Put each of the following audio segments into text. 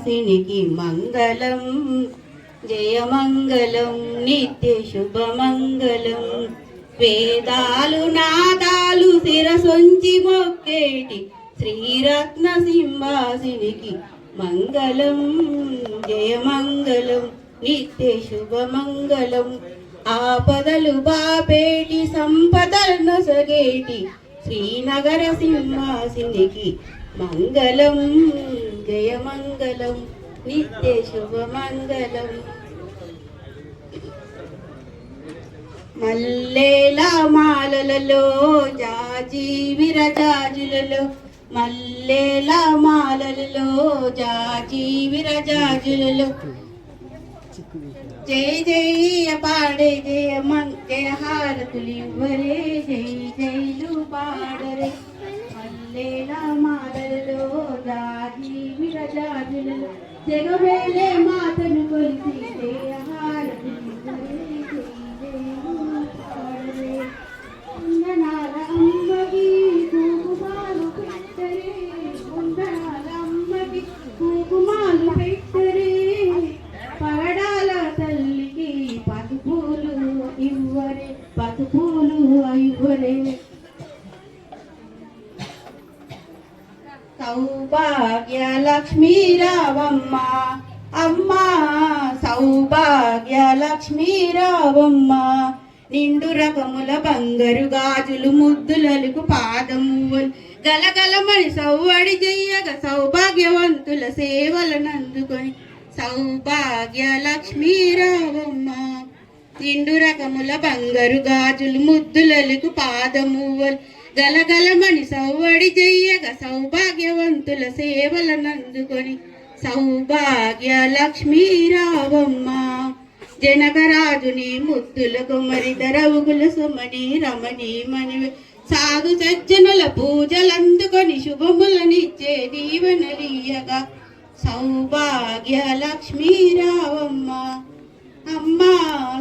వాసినికి మంగళం. జయమంగళం నిత్య శుభమంగళం. వేదాలు నాదాలు శిరసొంచి మొక్కేటి శ్రీరత్న సింహాసినికి మంగళం. జయమంగళం నిత్య శుభమంగళం. ఆపదలు బాపేటి సంపదలను నొసగేటి శ్రీనగర సింహాసినికి మంగళం. జయమంగళం నిత్య శుభమంగళం. మల్లేల మాలలలో జాజి విరజాజులలో మల్లేల మాలలలో జాజి విరజాజులలో. జై జయ పాడే జయ మం జయ హారతులు ఇవ్వరే జయ జయలు పాడరే. మల్లేల మాలలలో జాజి విరజాజులలో జగవేలే మాతను కొలిసి సౌభాగ్య లక్ష్మీ రావమ్మ అమ్మ సౌభాగ్య లక్ష్మీ రావమ్మ నిండు రకముల బంగారు గాజులు ముద్దులలకు పాదమువలు గలగలమని సౌవడి చెయ్యగ సౌభాగ్యవంతుల సేవలనందుకొని సౌభాగ్య లక్ష్మీ రావమ్మ నిండు రకముల బంగారు గాజులు ముద్దులలకు పాదములు గలగలమని సవ్వడి చెయ్యగ సౌభాగ్యవంతుల సేవలనందుకొని సౌభాగ్య లక్ష్మీ రావమ్మ. జనకరాజుని ముద్దుల కుమరి రవుగుల సుమని రమణి మణి సాధు సజ్జనుల పూజలందుకొని శుభములనిచ్చే దీవెనలీయగా సౌభాగ్య లక్ష్మీ రావమ్మ. అమ్మా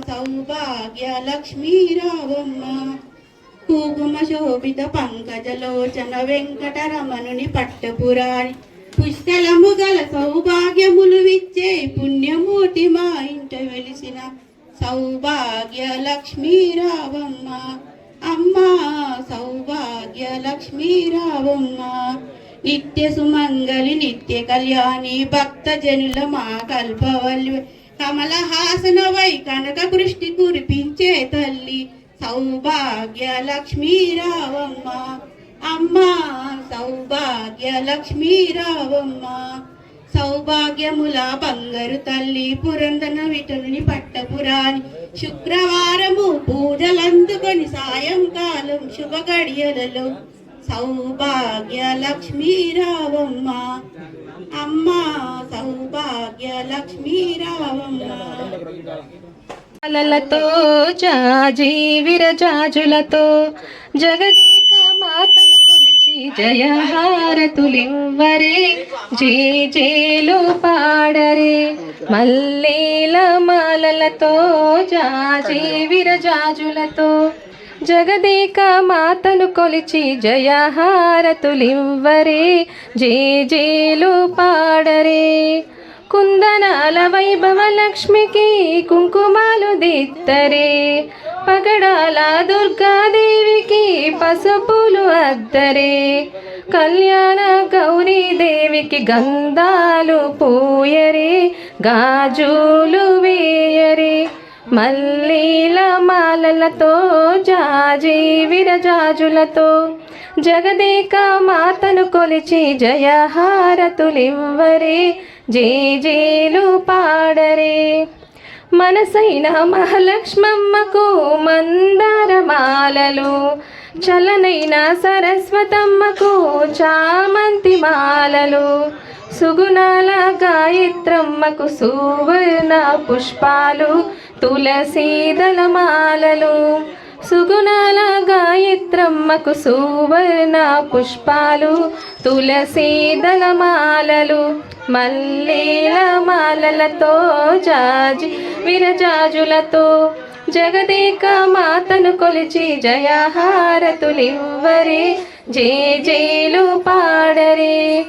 సౌభాగ్య లక్ష్మీ రావమ్మ. కుంకుమ శోభిత పంకజలోచన వెంకటరమణుని పట్టపురాణి. పుష్కలము గల సౌభాగ్యములు విచ్చే పుణ్యమూర్తి మా ఇంట వెలిసిన సౌభాగ్య లక్ష్మీ రావమ్మ. అమ్మా సౌభాగ్య లక్ష్మీ రావమ్మ. నిత్య సుమంగళి నిత్య కళ్యాణి భక్త జనుల మా కల్పవల్లి. కమలహాసన వై కనక కృష్టి కురిపించే తల్లి. సౌభాగ్య లక్ష్మీ రావమ్మ అమ్మా సౌభాగ్య లక్ష్మీ రావమ్మ సౌభాగ్యముల బంగారు తల్లి పురందన విటుని పట్టపురాని శుక్రవారము పూజలందుకొని సాయంకాలం శుభ గడియలలో సౌభాగ్య లక్ష్మీ రావమ్మ అమ్మా సౌభాగ్య లక్ష్మీ రావమ్మ అలలతో జాజీ విరజాజులతో జగదీక మాతను కొలిచి జయహారతులివ్వరే జే జేలు పాడరే. మల్లీల మాలలతో జాజీ విరజాజులతో జగదీక మాతను కొలిచి జయహారతులివ్వరే జే జేలు పాడరే. కుందనాల వైభవ లక్ష్మికి కుంకుమాలు దిత్తరే. పగడాల దుర్గాదేవికి పసుపులు అద్దరే. కళ్యాణ గౌరీదేవికి గంధాలు పూయరే గాజులు వేయరే. మల్లీల మాలలతో జాజీ విరజాజులతో జగదేక మాతను కొలిచి జయహారతులివ్వరే జే జేలు పాడరే. మనసైన మహాలక్ష్మమ్మకు మందారమాలలు చలనైన సరస్వతమ్మకు చామంతి మాలలు సుగుణాల గాయత్రమ్మకు సువర్ణ పుష్పాలు తులసీదల మాలలు సుగుణాల గాయత్రమ్మకు సువర్ణ పుష్పాలు తులసీదల మాలలు మల్లీల మాలలతో జాజి విరజాజులతో జగదేక మాతను కొలిచి జయహారతులివ్వరే జే జేలు పాడరే.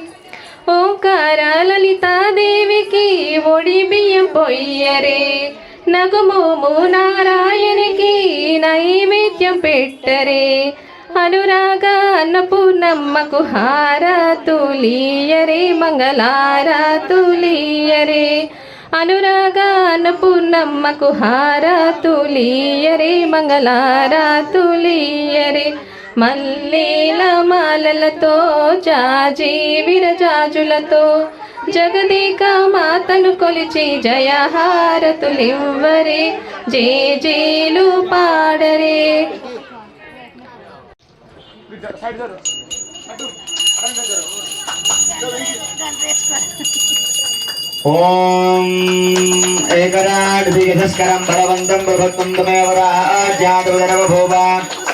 ఓంకార లలితాదేవికి ఒడి బియ్యం పొయ్యరే. నగుమోము నారాయణకి నైవేద్యం పెట్టరే. అనురాగ అన్నపూర్ణమ్మకు హారతులీయరే మంగళారతులీయరే అనురాగ అన్నపూర్ణమ్మకు హారతులీయరే మంగళారతులీయరే మల్లీల మాలలతో జాజి విరజాజులతో జగదీకా మాతను కొలిచి జయహారతులివ్వరే. జే జేలు పాడరే. ఓం ఏకరాడ్ విగతస్కరం బలవంతం భగవంతం తమేవరా జాతవ భూభా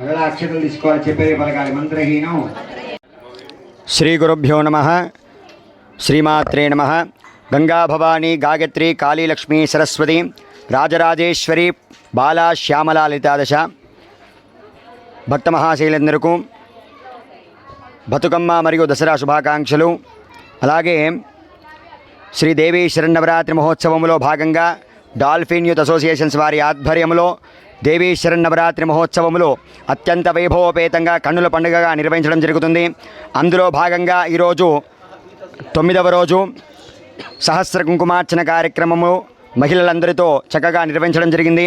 అక్షతలు తీసుకోవాలి చెప్పేది పలకాలి. మంత్రహీనం. శ్రీ గురుభ్యో నమ శ్రీమాత్రే నమ. గంగా భవానీ గాయత్రి కాళీలక్ష్మి సరస్వతి రాజరాజేశ్వరి బాలా శ్యామల లలితాదశ. భక్త మహాశైలందరకు బతుకమ్మ మరియు దసరా శుభాకాంక్షలు. అలాగే శ్రీదేవి శరణవరాత్రి మహోత్సవంలో భాగంగా డాల్ఫిన్ యూత్ అసోసియేషన్స్ వారి ఆధ్వర్యంలో దేవీ నవరాత్రి మహోత్సవంలో అత్యంత వైభవోపేతంగా కన్నుల పండుగగా నిర్వహించడం జరుగుతుంది. అందులో భాగంగా ఈరోజు తొమ్మిదవ రోజు సహస్ర కుంకుమార్చన కార్యక్రమము మహిళలందరితో చక్కగా నిర్వహించడం జరిగింది.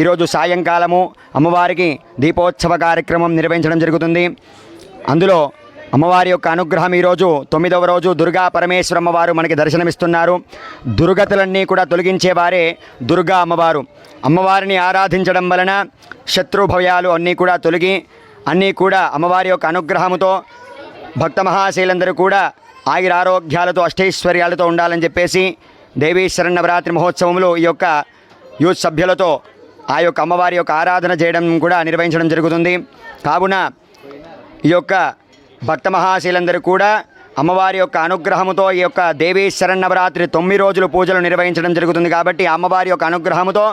ఈరోజు సాయంకాలము అమ్మవారికి దీపోత్సవ కార్యక్రమం నిర్వహించడం జరుగుతుంది. అందులో అమ్మవారి యొక్క అనుగ్రహం ఈరోజు తొమ్మిదవ రోజు దుర్గా పరమేశ్వర అమ్మవారు మనకి దర్శనమిస్తున్నారు. దుర్గతులన్నీ కూడా తొలగించేవారే దుర్గా అమ్మవారు. అమ్మవారిని ఆరాధించడం వలన శత్రుభయాలు అన్నీ కూడా తొలగి అన్నీ కూడా అమ్మవారి యొక్క అనుగ్రహముతో భక్త మహాశైలందరూ కూడా ఆయురారోగ్యాలతో అష్టైశ్వర్యాలతో ఉండాలని చెప్పేసి దేవీ నవరాత్రి మహోత్సవంలో ఈ యొక్క యూత్ సభ్యులతో ఆ యొక్క అమ్మవారి యొక్క ఆరాధన చేయడం కూడా నిర్వహించడం జరుగుతుంది. కావున ఈ యొక్క భక్త మహాశీలందరూ కూడా అమ్మవారి యొక్క అనుగ్రహముతో ఈ యొక్క దేవీ శరణవరాత్రి తొమ్మిది రోజులు పూజలు నిర్వహించడం జరుగుతుంది కాబట్టి అమ్మవారి యొక్క అనుగ్రహముతో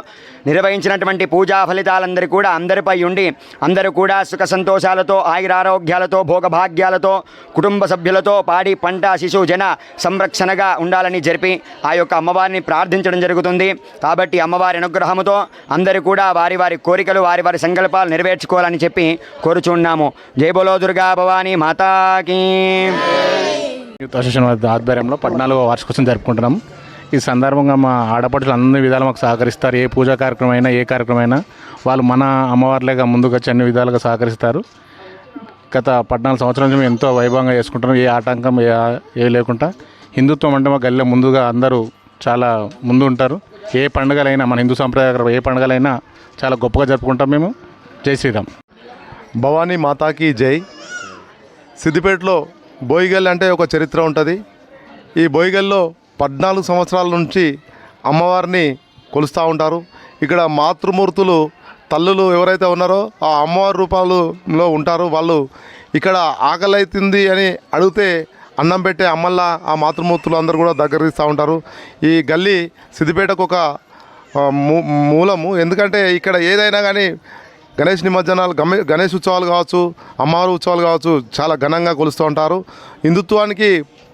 నిర్వహించినటువంటి పూజా ఫలితాలందరూ కూడా అందరిపై ఉండి అందరూ కూడా సుఖ సంతోషాలతో ఆయురారోగ్యాలతో భోగభాగ్యాలతో కుటుంబ సభ్యులతో పాడి పంట శిశు జన సంరక్షణగా ఉండాలని జరిపి ఆ యొక్క అమ్మవారిని ప్రార్థించడం జరుగుతుంది. కాబట్టి అమ్మవారి అనుగ్రహముతో అందరూ కూడా వారి వారి కోరికలు వారి వారి సంకల్పాలు నెరవేర్చుకోవాలని చెప్పి కోరుచున్నాము. జయబోలో దుర్గా భవానీ మాతాకి. యూత్ అసోసియేషన్ ఆధ్వర్యంలో పద్నాలుగో వార్షికోత్సవం జరుపుకుంటున్నాం ఈ సందర్భంగా మా ఆడపడుచులు అన్ని విధాలు మాకు సహకరిస్తారు. ఏ పూజా కార్యక్రమం అయినా ఏ కార్యక్రమం అయినా వాళ్ళు మన అమ్మవారిలాగా ముందుగా వచ్చి అన్ని విధాలుగా సహకరిస్తారు. గత పద్నాలుగు సంవత్సరాల నుంచి మేము ఎంతో వైభవంగా చేసుకుంటున్నాం. ఏ ఆటంకం ఏ ఏ లేకుండా హిందుత్వం అంటే మా గల్లీలో ముందుగా అందరూ చాలా ముందు ఉంటారు. ఏ పండుగలైనా మన హిందూ సంప్రదాయ ఏ పండుగలైనా చాలా గొప్పగా జరుపుకుంటాం మేము. జై శ్రీరామ్. భవానీ మాతాకి జై. సిద్దిపేటలో బోయిగల్ అంటే ఒక చరిత్ర ఉంటుంది. ఈ బోయిగల్లో పద్నాలుగు సంవత్సరాల నుంచి అమ్మవారిని కొలుస్తూ ఉంటారు. ఇక్కడ మాతృమూర్తులు తల్లులు ఎవరైతే ఉన్నారో ఆ అమ్మవారి రూపాలలో ఉంటారు. వాళ్ళు ఇక్కడ ఆకలి అవుతుంది అని అడిగితే అన్నం పెట్టే అమ్మల్లా ఆ మాతృమూర్తులు అందరూ కూడా దగ్గర తీస్తూ ఉంటారు. ఈ గల్లీ సిద్దిపేటకు ఒక మూ- మూలము. ఎందుకంటే ఇక్కడ ఏదైనా కానీ గణేష్ నిమజ్జనాలు గమే గణేష్ ఉత్సవాలు కావచ్చు అమ్మవారి ఉత్సవాలు కావచ్చు చాలా ఘనంగా కొలుస్తూ ఉంటారు. హిందుత్వానికి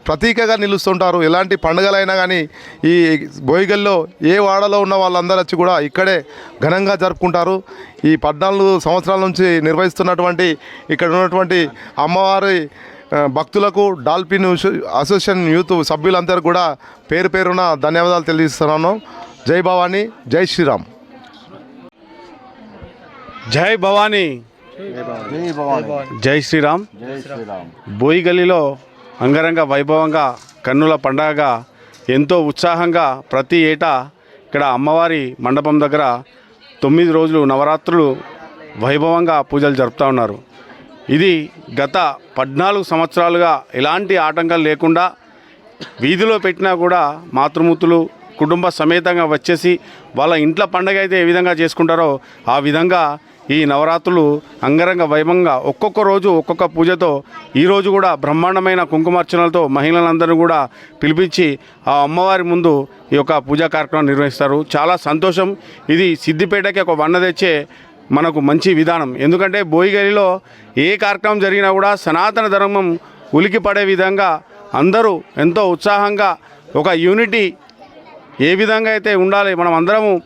ప్రతీకగా నిలుస్తుంటారు. ఎలాంటి పండుగలైనా కానీ ఈ బోయిగల్లో ఏ వాడలో ఉన్న వాళ్ళందరూ వచ్చి కూడా ఇక్కడే ఘనంగా జరుపుకుంటారు. ఈ పద్నాలుగు సంవత్సరాల నుంచి నిర్వహిస్తున్నటువంటి ఇక్కడ ఉన్నటువంటి అమ్మవారి భక్తులకు డాల్ఫిన్ అసోసియేషన్ యూత్ సభ్యులందరూ కూడా పేరు పేరున ధన్యవాదాలు తెలియజేస్తున్నాను. జై భవానీ జై శ్రీరామ్. జై భవానీ. జై శ్రీరామ్. బోయి గల్లీలో అంగరంగ వైభవంగా కన్నుల పండగగా ఎంతో ఉత్సాహంగా ప్రతి ఏటా ఇక్కడ అమ్మవారి మండపం దగ్గర తొమ్మిది రోజులు నవరాత్రులు వైభవంగా పూజలు జరుపుతూ ఉన్నారు. ఇది గత పద్నాలుగు సంవత్సరాలుగా ఎలాంటి ఆటంకాలు లేకుండా వీధిలో పెట్టినా కూడా మాతృమూర్తులు కుటుంబ సమేతంగా వచ్చేసి వాళ్ళ ఇంట్లో పండగ అయితే ఏ విధంగా చేసుకుంటారో ఆ విధంగా ఈ నవరాత్రులు అంగరంగ వైభవంగా ఒక్కొక్క రోజు ఒక్కొక్క పూజతో ఈరోజు కూడా బ్రహ్మాండమైన కుంకుమార్చనలతో మహిళలందరూ కూడా పిలిపించి ఆ అమ్మవారి ముందు ఈ యొక్క పూజా కార్యక్రమం నిర్వహిస్తారు. చాలా సంతోషం. ఇది సిద్దిపేటకి ఒక వన్న తెచ్చే మనకు మంచి విధానం. ఎందుకంటే బోయిగలిలో ఏ కార్యక్రమం జరిగినా కూడా సనాతన ధర్మం ఉలికి పడే విధంగా అందరూ ఎంతో ఉత్సాహంగా ఒక యూనిటీ ఏ విధంగా అయితే ఉండాలి మనం అందరము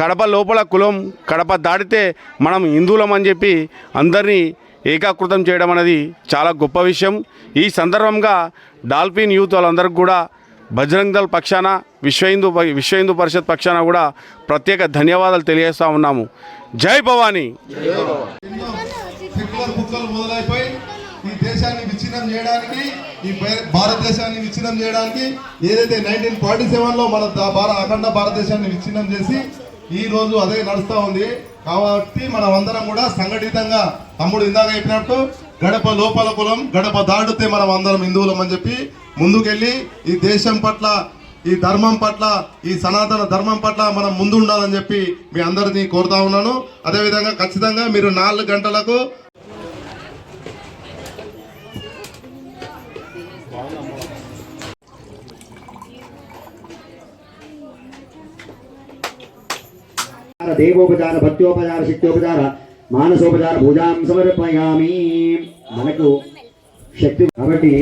కడప లోపల కులం కడప దాటితే మనం హిందువులం అని చెప్పి అందరినీ ఏకాకృతం చేయడం అనేది చాలా గొప్ప విషయం. ఈ సందర్భంగా డాల్ఫిన్ యూత్ వాళ్ళందరికీ కూడా బజరంగ్ దళ్ పక్షాన విశ్వ హిందూ విశ్వ హిందూ పరిషత్ పక్షాన కూడా ప్రత్యేక ధన్యవాదాలు తెలియజేస్తూ ఉన్నాము. జై భవానీ! ఈ దేశాన్ని విచ్ఛిన్నం చేయడానికి ఈ భారతదేశాన్ని విచ్ఛిన్నం చేయడానికి ఏదైతే నైన్టీన్ ఫార్టీ సెవెన్లో మన భార అఖండ భారతదేశాన్ని విచ్ఛిన్నం చేసి ఈ రోజు అదే నడుస్తూ ఉంది. కాబట్టి మనం అందరం కూడా సంఘటితంగా తమ్ముడు ఇందాక చెప్పినట్టు గడప లోపల కులం గడప దాటితే మనం అందరం హిందువులం అని చెప్పి ముందుకెళ్ళి ఈ దేశం పట్ల ఈ ధర్మం పట్ల ఈ సనాతన ధర్మం పట్ల మనం ముందు ఉండాలని చెప్పి మీ అందరినీ కోరుతా ఉన్నాను. అదేవిధంగా ఖచ్చితంగా మీరు నాలుగు గంటలకు దేవోపచార భక్త్యోపచార శక్త్యోపచార మానసోపచార పూజాం సమర్పయామి. మనకు శక్తి కాబట్టి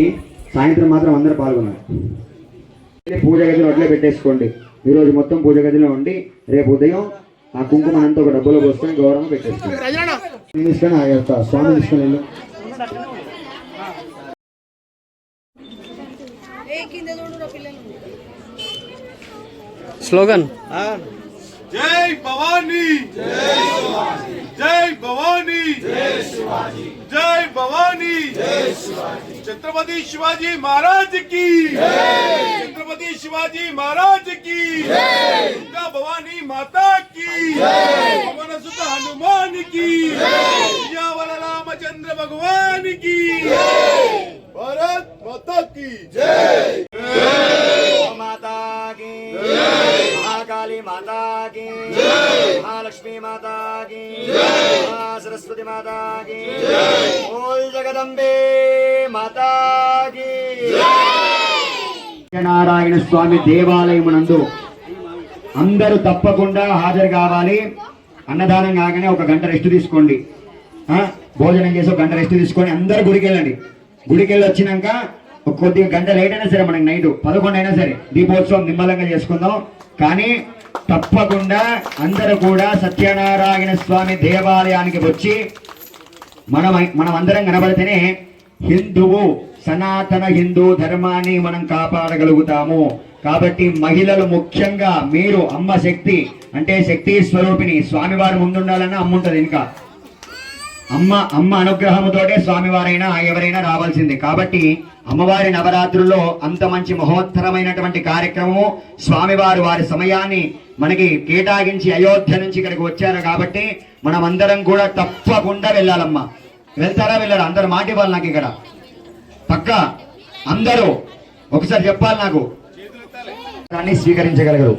సాయంత్రం మాత్రం అందరూ పాల్గొన్నారు పూజ గదిలో అట్లే పెట్టేసుకోండి. ఈరోజు మొత్తం పూజ గదిలో ఉండి రేపు ఉదయం ఆ కుంకుమ అంతా ఒక డబ్బులో పోసుకొని గౌరవం పెట్టేసుకోండి. తీసుకొని ఆ యొక్క స్వామి తీసుకొని స్లోగన్. जय भवानी। जय भवानी। जय भवानी। छत्रपति शिवाजी महाराज की। छत्रपति शिवाजी महाराज की। दुर्गा भवानी माता की। पवन सुत हनुमान की। वाला रामचंद्र भगवान की। भारत माता की। जय మహాలక్ష్మీ మాతాకి సరస్వతి మాతాకి ఓల్ జగదంబే మాతాకి నారాయణ స్వామి దేవాలయమునందు అందరూ తప్పకుండా హాజరు కావాలి. అన్నదానం కాగానే ఒక గంట రెస్ట్ తీసుకోండి. భోజనం చేసి ఒక గంట రెస్ట్ తీసుకొని అందరూ గుడికి వెళ్ళండి గుడికి వెళ్ళి వచ్చినాక కొద్దిగా గంట లేట్ అయినా సరే మనకి నైట్ పదకొండు అయినా సరే దీపోత్సవం నిమ్మలంగా చేసుకుందాం. కానీ తప్పకుండా అందరూ కూడా సత్యనారాయణ స్వామి దేవాలయానికి వచ్చి మనం మనం అందరం కనబడితేనే హిందువు సనాతన హిందూ ధర్మాన్ని మనం కాపాడగలుగుతాము. కాబట్టి మహిళలు ముఖ్యంగా మీరు అమ్మ శక్తి అంటే శక్తి స్వరూపిణి స్వామివారు ముందుండాలన్నా అమ్మ ఉంటుంది ఇంకా. అమ్మ అమ్మ అనుగ్రహముతోటే స్వామివారైనా ఎవరైనా రావాల్సింది. కాబట్టి అమ్మవారి నవరాత్రుల్లో అంత మంచి మహోత్తరమైనటువంటి కార్యక్రమము స్వామివారు వారి సమయాన్ని మనకి కేటాగించి అయోధ్య నుంచి ఇక్కడికి వచ్చారు కాబట్టి మనం అందరం కూడా తప్పకుండా వెళ్ళాలమ్మా. వెళ్తారా వెళ్ళారా? అందరు మాట ఇవ్వాలి నాకు ఇక్కడ. పక్క అందరూ ఒకసారి చెప్పాలి నాకు. దాన్ని స్వీకరించగలగరు